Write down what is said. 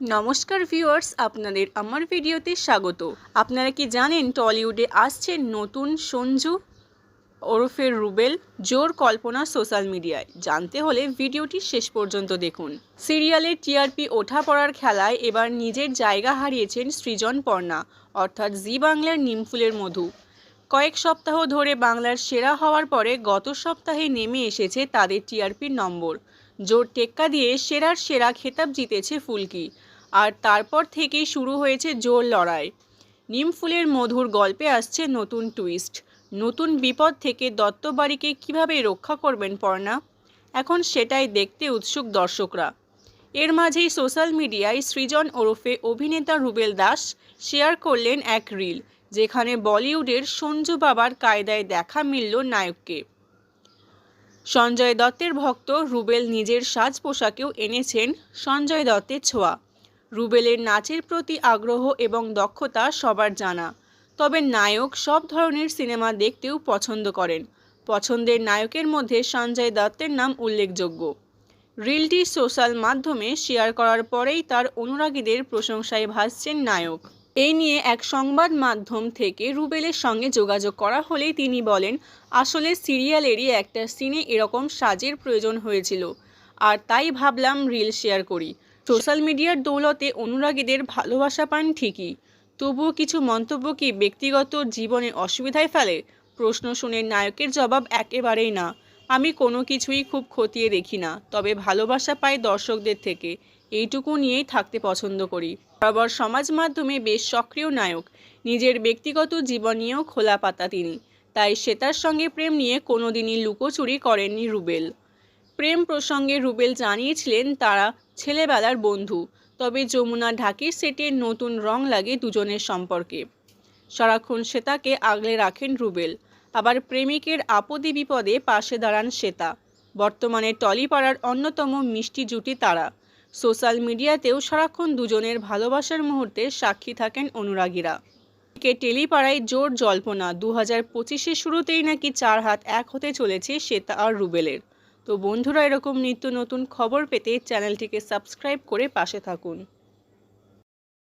নমস্কার ভিউয়ার্স, আপনাদের আমার ভিডিওতে স্বাগত। আপনারা কি জানেন টলিউডে আসছে নতুন সঞ্জু ওরফে রুবেল জোর কল্পনা সোশ্যাল মিডিয়ায়? জানতে হলে ভিডিওটি শেষ পর্যন্ত দেখুন। সিরিয়ালের টিআরপি ওঠা পড়ার খেলায় এবার নিজের জায়গা হারিয়েছেন সৃজন পর্ণা, অর্থাৎ জি বাংলার নিমফুলের মধু। কয়েক সপ্তাহ ধরে বাংলার সেরা হওয়ার পরে গত সপ্তাহে নেমে এসেছে তাদের টিআরপির নম্বর। জোর টেক্কা দিয়ে সেরার সেরা খেতাব জিতেছে ফুলকি। আর তারপর থেকেই শুরু হয়েছে জোর লড়াই। নিমফুলের মধুর গল্পে আসছে নতুন টুইস্ট নতুন বিপদ থেকে দত্তবাড়িকে কীভাবে রক্ষা করবেন পর্ণা? এখন সেটাই দেখতে উৎসুক দর্শকরা। এর মাঝেই সোশ্যাল মিডিয়ায় সৃজন ওরফে অভিনেতা রুবেল দাস শেয়ার করলেন এক রিল, যেখানে বলিউডের সঞ্জু বাবার কায়দায় দেখা মিলল নায়ককে। সঞ্জয় দত্তের ভক্ত রুবেল নিজের সাজ পোশাকেও এনেছেন সঞ্জয় দত্তের ছোঁয়া। রুবেলের নাচের প্রতি আগ্রহ এবং দক্ষতা সবার জানা। তবে নায়ক সব ধরনের সিনেমা দেখতেও পছন্দ করেন। পছন্দের নায়কের মধ্যে সঞ্জয় দত্তের নাম উল্লেখযোগ্য। রিলটি সোশ্যাল মাধ্যমে শেয়ার করার পরেই তার অনুরাগীদের প্রশংসায় ভাসছেন নায়ক। এই নিয়ে এক সংবাদ মাধ্যম থেকে রুবেলের সঙ্গে যোগাযোগ করা হলেই তিনি বলেন, আসলে সিরিয়ালেরই একটা সিনে এরকম সাজের প্রয়োজন হয়েছিল। আর তাই ভাবলাম রিল শেয়ার করি। সোশ্যাল মিডিয়ার দৌলতে অনুরাগীদের ভালোবাসা পান ঠিকই। তবুও কিছু মন্তব্য কি ব্যক্তিগত জীবনে অসুবিধায় ফেলে? প্রশ্ন শুনে নায়কের জবাব একেবারেই না। আমি কোনো কিছুই খুব খতিয়ে দেখি না, তবে ভালোবাসা পাই দর্শকদের থেকে। এইটুকু নিয়েই থাকতে পছন্দ করি। বরাবর সমাজ মাধ্যমে বেশ সক্রিয় নায়ক। নিজের ব্যক্তিগত জীবন নিয়েও খোলা পাতা তিনি। তাই শ্বেতার সঙ্গে প্রেম নিয়ে কোনোদিনই লুকোচুরি করেননি রুবেল। প্রেম প্রসঙ্গে রুবেল জানিয়েছিলেন, তারা ছেলেবেলার বন্ধু। তবে যমুনা ঢাকির সেটে নতুন রং লাগে দুজনের সম্পর্কে। সারাক্ষণ শ্বেতাকে আগলে রাখেন রুবেল। আবার প্রেমিকের আপদে বিপদে পাশে দাঁড়ান শ্বেতা। বর্তমানে টলিপাড়ার অন্যতম মিষ্টি জুটি তারা। সোশ্যাল মিডিয়াতেও সারাক্ষণ দুজনের ভালোবাসার মুহূর্তে সাক্ষী থাকেন অনুরাগীরা। কে টেলিপাড়ায় জোর জল্পনা দু হাজার পঁচিশের শুরুতেই নাকি চার হাত এক হতে চলেছে শ্বেতা আর রুবেলের। তো বন্ধুরা, এরকম নিত্য নতুন খবর পেতে চ্যানেলটিকে সাবস্ক্রাইব করে পাশে থাকুন।